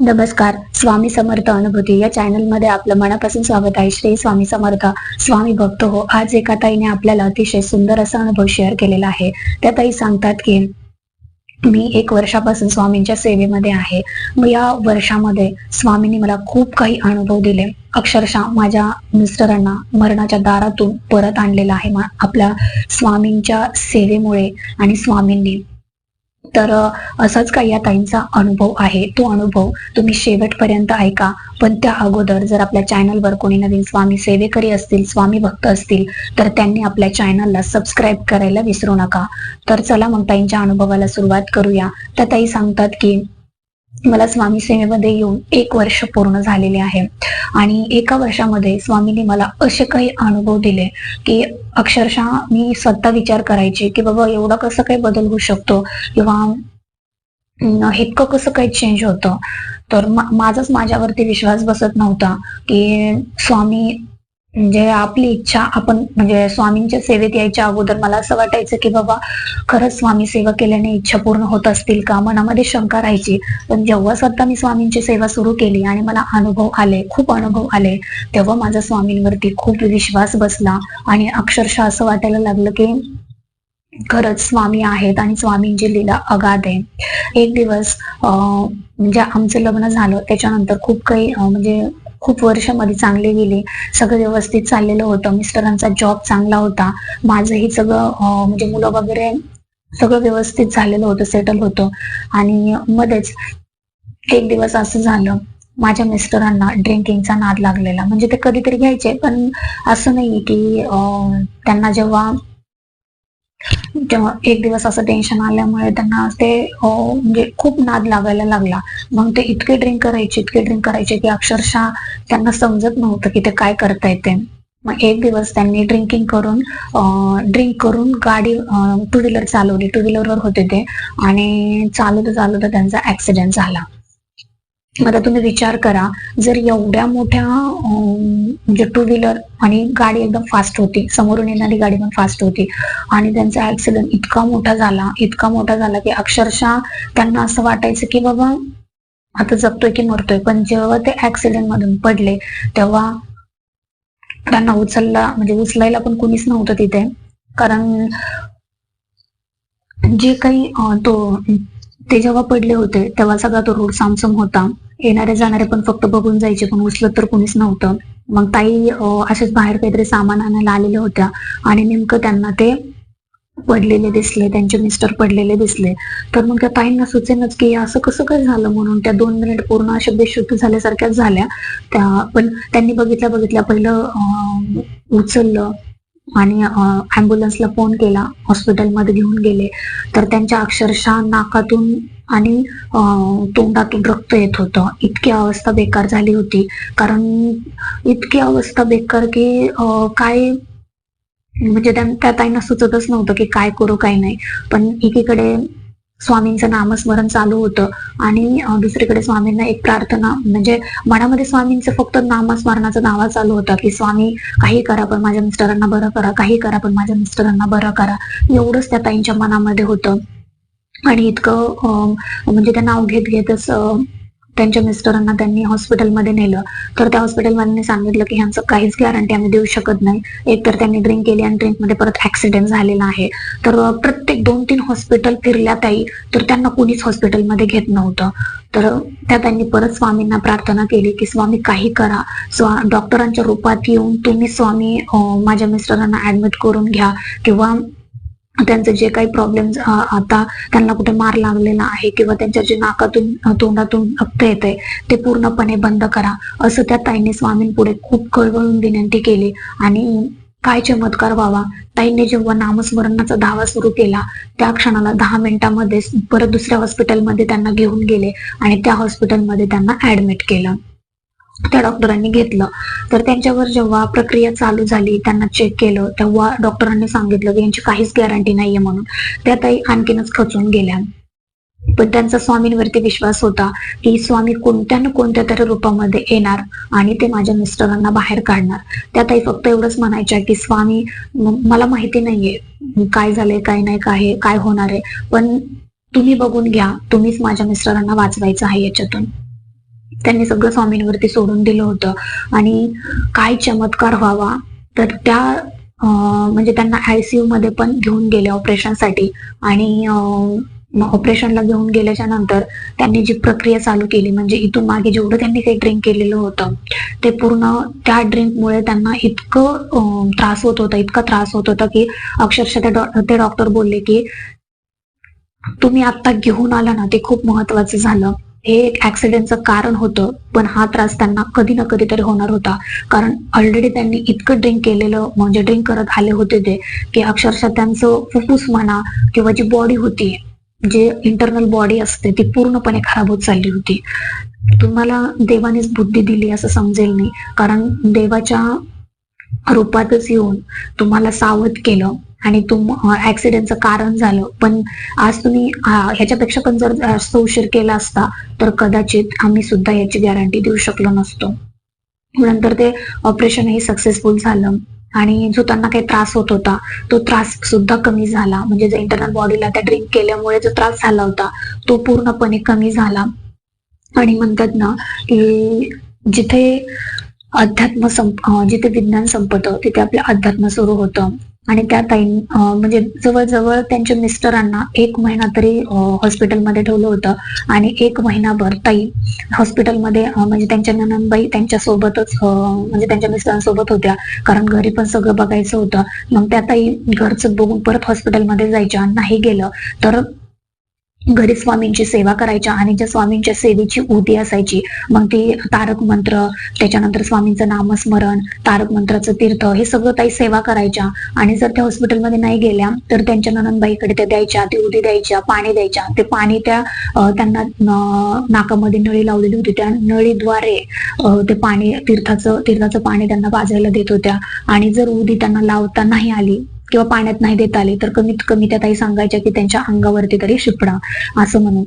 नमस्कार स्वामी समर्थ अनुभूती या चॅनलमध्ये आपलं मनापासून स्वागत आहे. श्री स्वामी समर्थ स्वामी भक्त हो. आज एका ताईने आपल्याला अतिशय सुंदर असा अनुभव शेअर केलेला आहे. त्या ताई सांगतात की मी एक वर्षापासून स्वामींच्या सेवेमध्ये आहे. या वर्षामध्ये स्वामींनी मला खूप काही अनुभव दिले. अक्षरशः माझ्या मिस्टरांना मरणाच्या दारातून परत आणलेलं आहे मा- आपल्या स्वामींच्या सेवेमुळे आणि स्वामींनी. तर असाच काही या ताईंचा अनुभव आहे. तो अनुभव तुम्ही शेवटपर्यंत ऐका. पण त्या अगोदर जर आपल्या चॅनलवर कोणी नवीन स्वामी सेवेकरी असतील स्वामी भक्त असतील तर त्यांनी आपल्या चॅनलला सबस्क्राईब करायला विसरू नका. तर चला मग ताईंच्या अनुभवाला सुरुवात करूया. त्या ताई सांगतात की मला स्वामी सेवेमध्ये येऊन एक वर्ष पूर्ण झालेले आहे. आणि एका वर्षामध्ये स्वामींनी मला असे काही अनुभव दिले की अक्षरशः मी स्वतः विचार करायचे की बाबा एवढा कसं काही बदल होऊ शकतो? किंवा इतकं कसं काही चेंज होतं? तर माझाच माझ्यावरती विश्वास बसत नव्हता की स्वामी म्हणजे आपली इच्छा आपण म्हणजे स्वामींच्या सेवेत यायच्या अगोदर मला असं वाटायचं की बाबा खरंच स्वामी सेवा केल्याने इच्छा पूर्ण होत असतील का? मनामध्ये शंका राहायची. पण जेव्हा स्वतः मी स्वामींची सेवा सुरू केली आणि मला अनुभव आले खूप अनुभव आले तेव्हा माझा स्वामींवरती खूप विश्वास बसला आणि अक्षरशः असं वाटायला लागलं की खरंच स्वामी आहेत आणि स्वामींची लीला अगाध आहे. एक दिवस म्हणजे आमचं लग्न झालं त्याच्यानंतर खूप काही म्हणजे खूप वर्षामध्ये चांगली गेली. सगळं व्यवस्थित चाललेलं होतं. मिस्टरांचा जॉब चांगला होता. माझंही सगळं म्हणजे मुलं वगैरे सगळं व्यवस्थित झालेलं होतं सेटल होतं. आणि मध्येच एक दिवस असं झालं. माझ्या मिस्टरांना ड्रिंकिंगचा नाद लागलेला. म्हणजे ते कधीतरी घ्यायचे पण असं नाही की त्यांना जेव्हा एक दिवस असं टेन्शन आल्यामुळे त्यांना ते म्हणजे खूप नाद लागायला लागला. मग ते इतके ड्रिंक करायचे इतके ड्रिंक करायचे की अक्षरशः त्यांना समजत नव्हतं की ते काय करतायत ते. मग एक दिवस त्यांनी ड्रिंकिंग करून ड्रिंक करून गाडी टू व्हीलर चालवली. टू व्हीलरवर होते ते आणि चालवता चालवता त्यांचा ऍक्सिडेंट झाला. आता तुम्ही विचार करा जर एवढ्या मोठ्या म्हणजे टू व्हीलर आणि गाडी एकदम फास्ट होती समोरून येणारी गाडी पण फास्ट होती आणि त्यांचा ऍक्सिडेंट इतका मोठा झाला इतका मोठा झाला की अक्षरशः त्यांना असं वाटायचं की बाबा आता जगतोय की मरतोय. पण जेव्हा ते ऍक्सिडेंट मधून पडले तेव्हा त्यांना उचलला म्हणजे उचलायला पण कुणीच नव्हतं तिथे. कारण जे काही तो ते जेव्हा पडले होते तेव्हा सगळा तो रोड सामसम होता. येणारे जाणारे पण फक्त बघून जायचे पण उचलत तर कोणीच नव्हतं. मग ताई असेच बाहेर काहीतरी सामान आणायला आलेल्या होत्या आणि नेमकं त्यांना ते पडलेले दिसले त्यांचे मिस्टर पडलेले दिसले. तर मग त्या ताईंना सुचेनच की असं कसं काय झालं म्हणून त्या दोन मिनिट पूर्ण अशा बेशुद्ध झाल्यासारख्याच झाल्या. त्या पण त्यांनी बघितल्या बघितल्या पहिलं अं, उचललं. आणि ॲम्ब्युलन्सला फोन केला हॉस्पिटलमध्ये घेऊन गेले. तर त्यांच्या अक्षरशः नाकातून आणि तोंडातून रक्त येत होतं. इतकी अवस्था बेकार झाली होती. कारण इतकी अवस्था बेकार की काय म्हणजे त्या ताईंना सुचतच नव्हतं की काय करू काय नाही. पण एकीकडे स्वामींचं नामस्मरण चालू होतं. आणि दुसरीकडे स्वामींना एक प्रार्थना म्हणजे मनामध्ये स्वामींचं फक्त नामस्मरणाचा नावा चालू होता की स्वामी काही करा पण माझ्या मिस्टरांना बरं करा. काही करा पण माझ्या मिस्टरांना बरं करा. एवढंच त्या ताईंच्या मनामध्ये होतं. आणि इतकं अं, म्हणजे ते नाव घेत घेतच त्यांच्या मिस्टरांना त्यांनी हॉस्पिटलमध्ये नेलं. तर त्या हॉस्पिटलवाल्यांनी सांगितलं की ह्यांचं काहीच गॅरंटी आम्ही देऊ शकत नाही. एक तर त्यांनी ड्रिंक केली आणि ड्रिंकमध्ये परत ऍक्सिडेंट झालेला आहे. तर प्रत्येक दोन तीन हॉस्पिटल फिरल्या ताई तर त्यांना कुणीच हॉस्पिटलमध्ये घेत नव्हतं. तर त्या त्यांनी परत स्वामींना प्रार्थना केली की स्वामी काही करा. स्वा डॉक्टरांच्या रूपात येऊन तुम्ही स्वामी माझ्या मिस्टरांना ऍडमिट करून घ्या किंवा त्यांचे जे काही प्रॉब्लेम आता त्यांना कुठे मार लागलेला आहे किंवा त्यांच्या जे नाकातून तोंडातून रक्त येते ते पूर्णपणे बंद करा असं त्या ताईने स्वामींपुढे खूप कळवळून विनंती केली. आणि काय चमत्कार व्हावा ताईने जेव्हा नामस्मरणाचा धावा सुरू केला त्या क्षणाला दहा मिनिटांमध्ये परत दुसऱ्या हॉस्पिटलमध्ये त्यांना घेऊन गेले आणि त्या हॉस्पिटलमध्ये त्यांना ऍडमिट केलं. त्या डॉक्टरांनी घेतलं. तर त्यांच्यावर जेव्हा प्रक्रिया चालू झाली त्यांना चेक केलं तेव्हा डॉक्टरांनी सांगितलं की यांची काहीच गॅरंटी नाहीये म्हणून. त्या ताई आणखीनच खचून गेल्या. पण त्यांचा स्वामींवरती विश्वास होता की स्वामी कोणत्या ना कोणत्या तरी रूपामध्ये येणार आणि ते माझ्या मिस्टरांना बाहेर काढणार. त्यातही फक्त एवढंच म्हणायच्या की स्वामी मला माहिती नाहीये काय झालंय काय नाही काय काय होणार आहे. पण तुम्ही बघून घ्या तुम्हीच माझ्या मिस्टरांना वाचवायचं आहे याच्यातून. त्यांनी सगळं स्वामींवरती सोडून दिलं होतं. आणि काय चमत्कार व्हावा तर त्या म्हणजे त्यांना आयसीयू मध्ये पण घेऊन गेले ऑपरेशनसाठी. आणि ऑपरेशनला घेऊन गेल्याच्यानंतर त्यांनी जी प्रक्रिया चालू केली म्हणजे इथून मागे जेवढं त्यांनी काही ड्रिंक केलेलं होतं ते पूर्ण त्या ड्रिंकमुळे त्यांना इतकं त्रास होत होता इतका त्रास होत होता की अक्षरशः ते डॉक्टर बोलले की तुम्ही आता घेऊन आला ना ते खूप महत्वाचं झालं. हे एक ऍक्सिडेंटचं कारण होतं पण हा त्रास त्यांना कधी ना कधी तरी होणार होता. कारण ऑलरेडी त्यांनी इतकं ड्रिंक केलेलं म्हणजे ड्रिंक करत आले होते ते की अक्षरशः त्यांचं फुफ्फुस म्हणा किंवा जी बॉडी होती जे इंटरनल बॉडी असते ती पूर्णपणे खराब होत चालली होती. तुम्हाला देवानेच बुद्धी दिली असं समजेल नाही कारण देवाच्या रूपातच येऊन तुम्हाला सावध केलं आणि तुम ऍक्सिडेंटचं कारण झालं. पण आज तुम्ही ह्याच्यापेक्षा पण जर जास्त उशीर केला असता तर कदाचित आम्ही सुद्धा याची गॅरंटी देऊ शकलो नसतो. नंतर ते ऑपरेशनही सक्सेसफुल झालं. आणि जो त्यांना काही त्रास होत होता. तो त्रास सुद्धा कमी झाला. म्हणजे जो इंटरनल बॉडीला त्या ड्रिंक केल्यामुळे जो त्रास झाला होता तो पूर्णपणे कमी झाला. आणि म्हणतात ना की जिथे अध्यात्म संप जिथे विज्ञान संपतं तिथे आपलं अध्यात्म सुरू होतं. आणि त्या ताई म्हणजे जवळजवळ त्यांच्या मिस्टरांना एक महिना तरी हॉस्पिटलमध्ये ठेवलं होतं. आणि एक महिनाभर ताई हॉस्पिटलमध्ये म्हणजे त्यांच्या ननंदबाई त्यांच्या सोबतच म्हणजे त्यांच्या मिस्टरांसोबत होत्या. कारण घरी पण सगळं बघायचं होतं. मग त्या ताई घरचं बघून परत हॉस्पिटलमध्ये जायच्या नाही गेलं. तर घरी स्वामींची सेवा करायच्या आणि ज्या स्वामींच्या सेवेची उदी असायची. मग ती तारक मंत्र त्याच्यानंतर स्वामींचं नामस्मरण तारक मंत्राचं तीर्थ हे सगळं ताई सेवा करायच्या. आणि जर त्या हॉस्पिटलमध्ये नाही गेल्या तर त्यांच्या ननंदबाईकडे त्या द्यायच्या ते उदी द्यायच्या पाणी द्यायच्या. ते पाणी त्या त्यांना नाकामध्ये नळी लावलेली होती. त्या नळीद्वारे ते पाणी तीर्थाचं तीर्थाचं पाणी त्यांना पाजायला देत होत्या. आणि जर उदी त्यांना लावता नाही आली किंवा पाण्यात नाही देता आले तर कमीत कमी त्या ताई सांगायच्या की त्यांच्या अंगावरती तरी शिपडा असं म्हणून.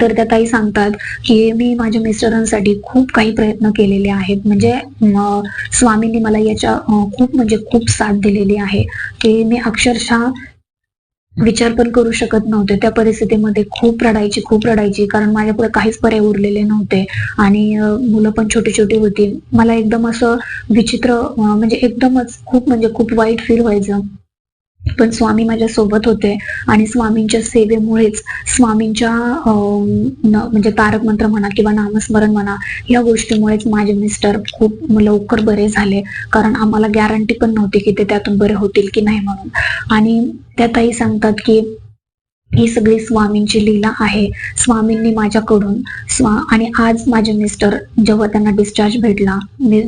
तर त्या ताई सांगतात की मी माझ्या मिस्टरांसाठी खूप काही प्रयत्न केलेले आहेत. म्हणजे अं, स्वामींनी मला याच्या खूप म्हणजे खूप साथ दिलेली आहे की मी अक्षरशः विचार पण करू शकत नव्हते. त्या परिस्थितीमध्ये खूप रडायची खूप रडायची. कारण माझ्यापुढे काहीच पर्याय उरलेले नव्हते. आणि मुलं पण छोटी छोटी होती. मला एकदम असं विचित्र म्हणजे एकदमच खूप म्हणजे खूप वाईट फील व्हायचं. पण स्वामी माझ्या सोबत होते आणि स्वामींच्या सेवेमुळेच स्वामींच्या म्हणजे तारक मंत्र म्हणा किंवा नामस्मरण म्हणा या गोष्टीमुळेच माझे मिस्टर खूप लवकर बरे झाले. कारण आम्हाला गॅरंटी पण नव्हती की ते त्यातून बरे होतील की नाही म्हणून. आणि त्या ताई सांगतात की ही सगळी स्वामींची लीला आहे. स्वामींनी माझ्याकडून स्वा आणि आज माझे मिस्टर जेव्हा त्यांना डिस्चार्ज भेटला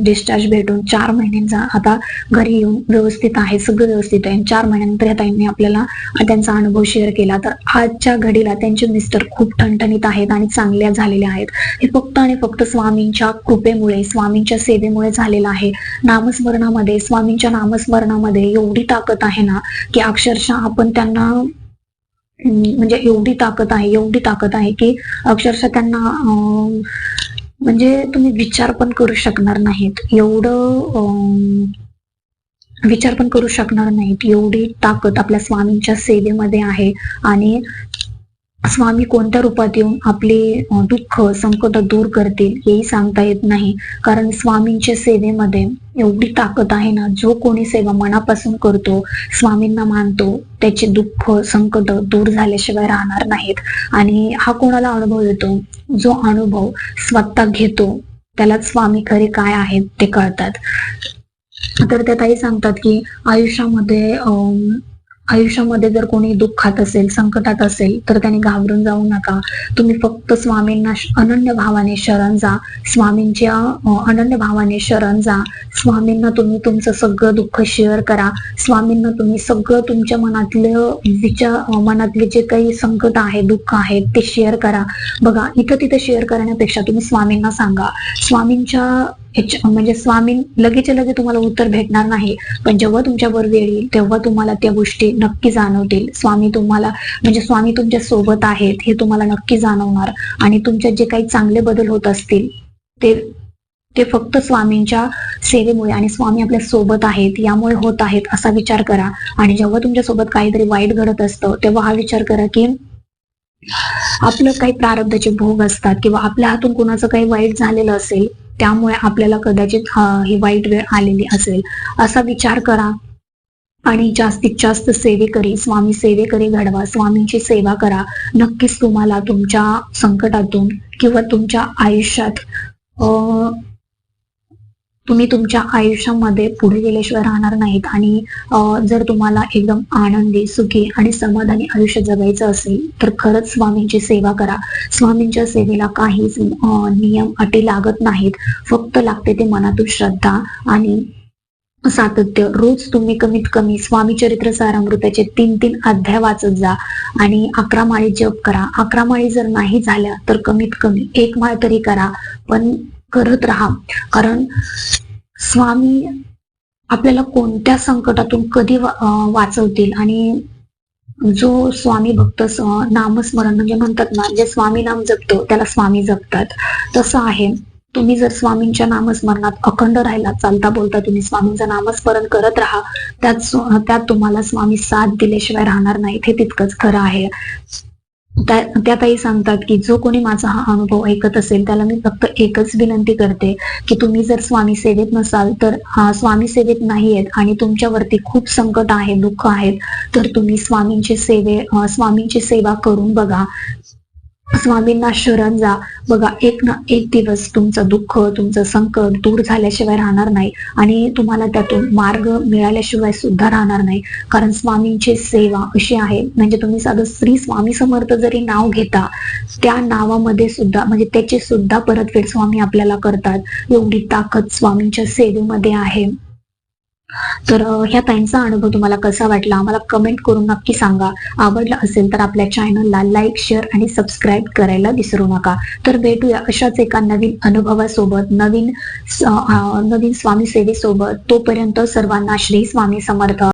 डिस्चार्ज भेटून चार महिन्यांचा आता घरी येऊन व्यवस्थित आहे सगळं व्यवस्थित आहे. चार महिन्यानंतर या ताईंनी आपल्याला त्यांचा अनुभव शेअर केला. तर आजच्या घडीला त्यांचे मिस्टर खूप ठणठणीत आहेत आणि चांगल्या झालेल्या आहेत. हे फक्त आणि फक्त स्वामींच्या कृपेमुळे स्वामींच्या सेवेमुळे झालेलं आहे. नामस्मरणामध्ये स्वामींच्या नामस्मरणामध्ये एवढी ताकद आहे ना की अक्षरशः आपण त्यांना म्हणजे एवढी ताकद आहे एवढी ताकद आहे की अक्षरशः त्यांना म्हणजे तुम्ही विचार पण करू शकणार नाहीत. एवढं अं, विचार पण करू शकणार नाहीत. एवढी ताकद आपल्या स्वामींच्या सेवेमध्ये आहे आणि स्वामी कोणत्या रूपात येऊन आपले दुःख संकट दूर करतील हेही सांगता येत नाही. कारण स्वामींच्या सेवेमध्ये एवढी ताकद आहे ना जो कोणी सेवा मनापासून करतो स्वामींना मानतो त्याचे दुःख संकट दूर झाल्याशिवाय राहणार नाहीत. आणि हा कोणाला अनुभव येतो? जो अनुभव स्वतः घेतो त्याला स्वामी खरे काय आहेत ते कळतात. तर त्या ताई सांगतात की आयुष्यामध्ये अं, आयुष्यामध्ये जर कोणी दुःखात असेल संकटात असेल तर त्याने घाबरून जाऊ नका. तुम्ही फक्त स्वामींना अनन्य भावाने शरण जा. स्वामींच्या अनन्य भावाने शरण जा. स्वामींना तुम्ही तुमचं सगळं दुःख शेअर करा. स्वामींना तुम्ही सगळं तुमच्या मनातलं विचार मनातले जे काही संकट आहे दुःख आहे ते शेअर करा. बघा इथं तिथं शेअर करण्यापेक्षा तुम्ही स्वामींना सांगा. स्वामींच्या म्हणजे स्वामी लगेच लगे तुम्हाला उत्तर भेटणार नाही. पण जेव्हा तुमच्यावर वेळ येईल तेव्हा तुम्हाला त्या गोष्टी नक्की जाणवतील. स्वामी तुम्हाला म्हणजे स्वामी तुमच्यासोबत आहेत हे तुम्हाला नक्की जाणवणार. आणि तुमच्यात जे काही चांगले बदल होत असतील ते ते फक्त स्वामींच्या सेवेमुळे आणि स्वामी आपल्यासोबत आहेत यामुळे होत आहेत असा विचार करा. आणि जेव्हा तुमच्यासोबत काहीतरी वाईट घडत असतं तेव्हा हा विचार करा की आपलं काही प्रारब्धाचे भोग असतात किंवा आपल्या हातून कुणाचं काही वाईट झालेलं असेल त्यामुळे आपल्याला कदाचित ही वाईट वेळ आलेली असेल. असा विचार करा. आणि जास्तीत जास्त सेवेकरी स्वामी सेवेकरी घडवा. स्वामींची सेवा करा. नक्कीच तुम्हाला तुमच्या संकटातून किंवा तुमच्या आयुष्यात अं, तुम्ही तुमच्या आयुष्यामध्ये पुढे गेल्याशिवाय राहणार नाहीत. आणि जर तुम्हाला एकदम आनंदी सुखी आणि समाधानी आयुष्य जगायचं असेल तर खरंच स्वामींची सेवा करा. स्वामींच्या सेवेला काहीच नियम अटी लागत नाहीत. फक्त लागते ते मनातून श्रद्धा आणि सातत्य. रोज तुम्ही कमीत कमी स्वामी चरित्र सारामृताचे तीन तीन अध्याय वाचत जा आणि अकरा माळी जप करा. अकरा माळी जर नाही झाल्या तर कमीत कमी एक माळ तरी करा. पण करत राहा. कारण स्वामी आपल्याला कोणत्या संकटातून कधी वा- अं, वाचवतील? आणि जो स्वामी भक्त नामस्मरण म्हणजे म्हणतात ना जे स्वामी नाम जपतो त्याला स्वामी जपतात. तसं आहे. तुम्ही जर स्वामींच्या नामस्मरणात अखंड राहिला चालता बोलता तुम्ही स्वामींचं नामस्मरण करत राहा त्यात त्यात तुम्हाला स्वामी साथ दिल्याशिवाय राहणार नाहीत. हे तितकंच खरं आहे. त्या- ताई सांगतात की जो कोणी माझा हा अनुभव ऐकत असेल त्याला मी फक्त एकच विनंती करते की तुम्ही जर स्वामी सेवेत नसाल तर हा स्वामी सेवेत नाही आहेत आणि तुमच्यावरती खूप संकट आहे दुःख आहेत तर तुम्ही स्वामींची सेवे स्वामींची सेवा करून बघा. स्वामींना शरण जा. बघा एक ना एक दिवस तुमचं दुःख तुमचं संकट दूर झाल्याशिवाय राहणार नाही आणि तुम्हाला त्यातून मार्ग मिळाल्याशिवाय सुद्धा राहणार नाही. कारण स्वामींची सेवा अशी आहे म्हणजे तुम्ही साधं श्री स्वामी समर्थ जरी नाव घेता त्या नावामध्ये सुद्धा म्हणजे त्याची सुद्धा परतफेड स्वामी आपल्याला करतात. एवढी ताकद स्वामींच्या सेवेमध्ये आहे. तर ह्या ताईंचा अनुभव तुम्हाला कसा वाटला? आम्हाला कमेंट करून नक्की सांगा. आवडला असेल तर आपल्या चॅनलला लाईक शेअर आणि सबस्क्राईब करायला विसरू नका. तर भेटूया अशाच एका नवीन अनुभवासोबत नवीन नवीन स्वामी सेवेसोबत तोपर्यंत सर्वांना श्री स्वामी समर्थ.